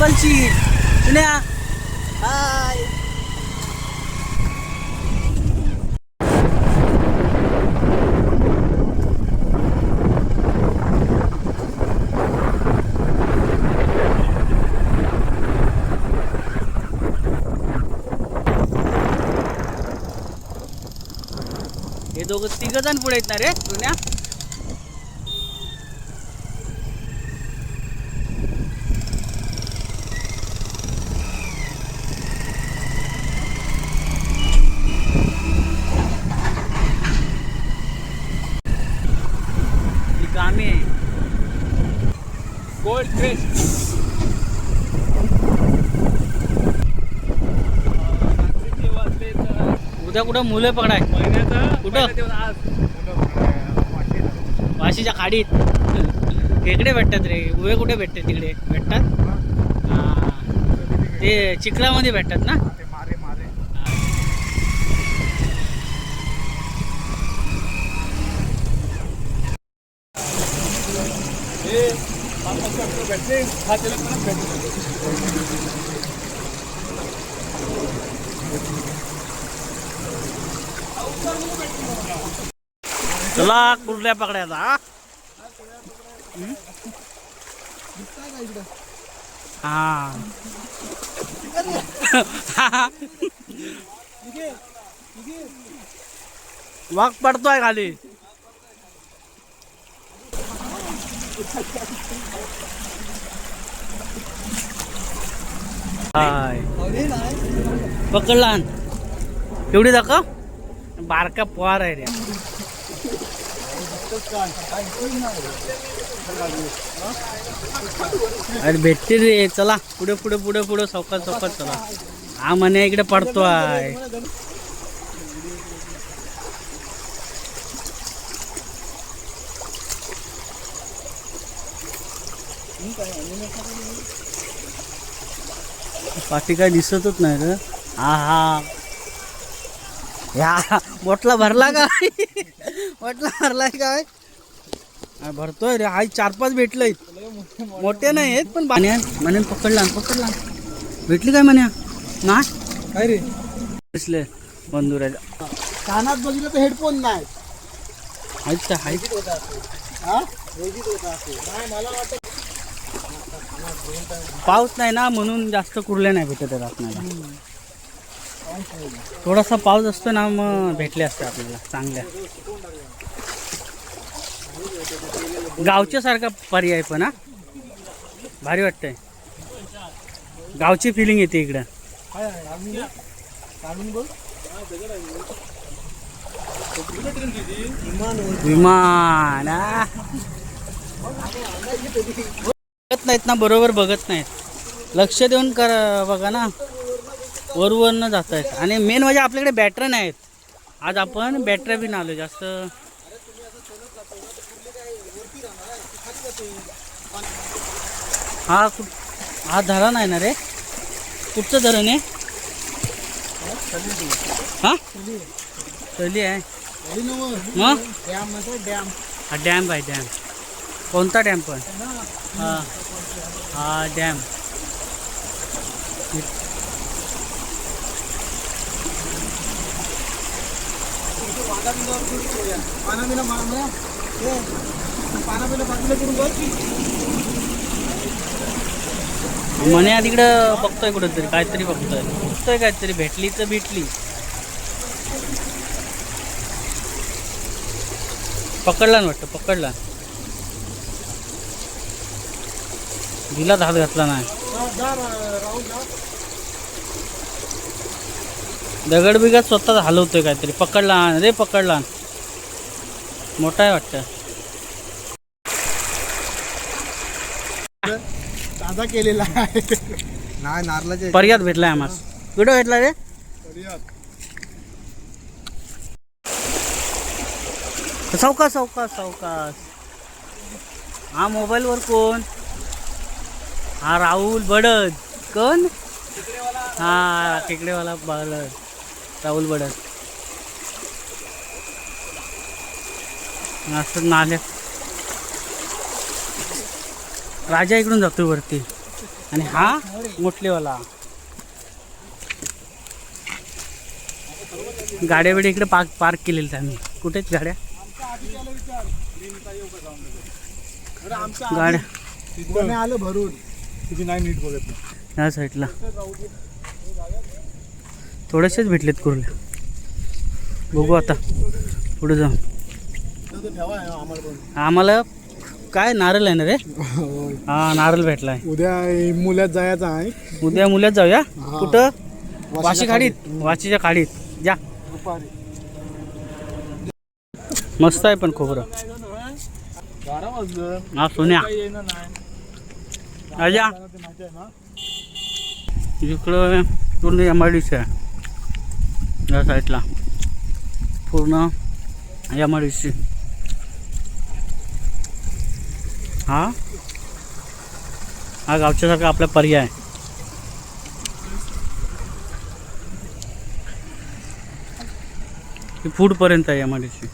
बंशी सुन्या हाय. हे दोघं तिघ जण पुढे येत ना रे सुन्या ही कामे आहे गोल्ड क्रेस्ट उद्या कुठं मुलं पकडाय. कुठं? वाशीच्या खाडीत. खेकडे भेटतात रे. उभे कुठे भेटतात तिकडे? भेटतात? हा. ते चिखलामध्ये भेटतात ना? मारे मारे. भेटते हा त्याला पण भेटते चला कुर्ल्या पकडायचा हा? हा. वाघ पडतोय खाली. हाय. पकडला एवढी दाखव. बारका पोहार आहे रे. अरे भेटते रे चला. पुढे पुढे पुढे पुढे चौकात चौकात चला. हा म्हणे इकडे पडतो आहे. पाठी काय दिसतच नाही रे. हा हा. या मोठला भरला काय मोठला भरलाय काय भरतोय रे. आई चार पाच भेटलंय. मोठे नाही आहेत पण म्हणे म्हणे पकडला पकडला. भेटली काय म्हण्या ना? काय रे? दिसले बंधुराजा. कानात बघितलं तर हेडफोन नाही. आहेत का? हा? मला वाटतं पाऊस नाही ना म्हणून जास्त कुर्ले नाही भेटत आहेत आपल्याला. थोडासा पाऊस असतो ना मग भेटले असते आपल्याला चांगल्या. गावच्या सारखा पर्याय पण हा? भारी वाटतंय. गावची फिलिंग येते इकडं. विमान बघत नाहीत ना बरोबर बघत नाहीत. लक्ष देऊन कर बघा ना. वरवरनं जात आहेत. आणि मेन म्हणजे आपल्याकडे बॅटऱ्या नाहीत. आज आपण बॅटऱ्या बी आलो जास्त. हा कुठ हा धरण आहे ना रे? कुठचं धरण आहे? हा? चली आहे. मग? डॅम डॅम हा डॅम आहे डॅम. कोणता डॅम पण? हा. हा डॅम. पाना बिना मारलं पाना बिना बाजूला करून बघ म्हणे तिकडं बघतोय कुठंतरी काहीतरी बघतोय. बघतोय काहीतरी भेटली तर भेटली. पकडला ना वाटतं पकडला. दिला हात घातला नाही. दगड बिगड स्वतःच हलवतोय काहीतरी. पकडला रे पकडला मोठा आहे वाटतं. ताजा केलेला आहे. नाही नारळाचे पर्यात भेटलाय आम्हाला. कुठं भेटला रे? सावकाश सावकाश सावकाश. हा मोबाईलवर कोण? हा राहुल बडद. कोण? हा खेकडेवाला बडद. राहुल बडद असं नाल्या राजा इकडून जातोय वरती. आणि हा मोठलेवाला. गाड्या बिड्या इकडे पार्क पार्क केलेल्या आम्ही कुठेच गाड्या? गाड्या. आलं भरून. नाही नीट बघत. नाही. ह्या साईडला थोडेसेच भेटलेत कुर्ल्या बघू आता. पुढे जाऊ. आम्हाला काय नारळ आहे ना रे? हा नारळ भेटलाय. उद्या मुल्यात जायचं आहे. उद्या मुल्यात जाऊया. कुठं? वाशी खाडीत. वाशीच्या खाडीत. जा. दुपारी. मस्त आहे पण खोबरं. हा सोन्या. आहे ना. इकडं पूर्ण एम आय डी आहे. या साईडला. पूर्ण एम आय डी सी. हा? हा गावच्यासारखा आपला पर्याय. आहे. फूडपर्यंत आहे एम आय डी सी.